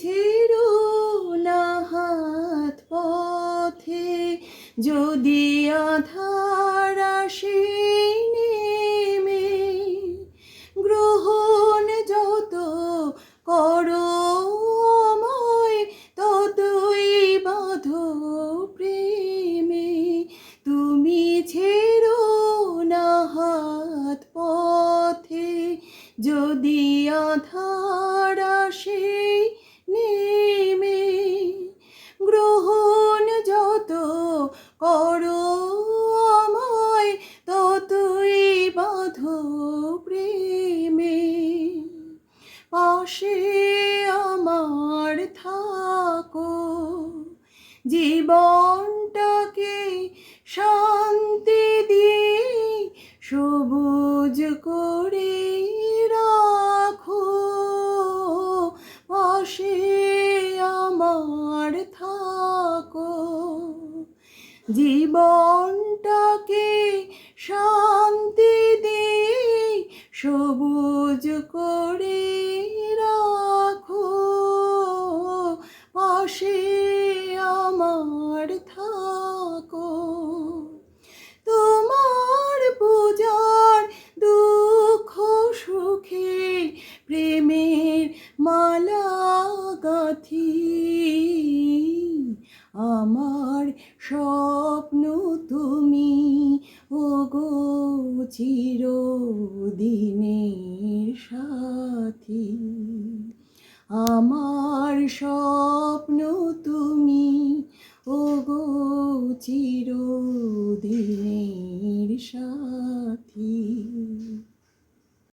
ছেড়ো না হাত পথে, যদি আধার আসে নেমে, গ্রহণ যত করো ততই বাঁধো প্রেমে। তুমি না হাত পথে, যদি আধার আসে করো আমায় ততই বাঁধো প্রেমে। পাশে আমার থাকো জীবনটাকে শান্তি দিয়ে সবুজ করে জীবনটাকে শান্তি দিয়ে সবুজ করে রাখো। পাশে আমার থাকো। তোমার পূজার দুঃখ সুখে প্রেমের মালা গাথি। আমার স্বপ্ন তুমি ও গো চিরদিনের সাথী। আমার স্বপ্ন তুমি ও গো চিরদিনের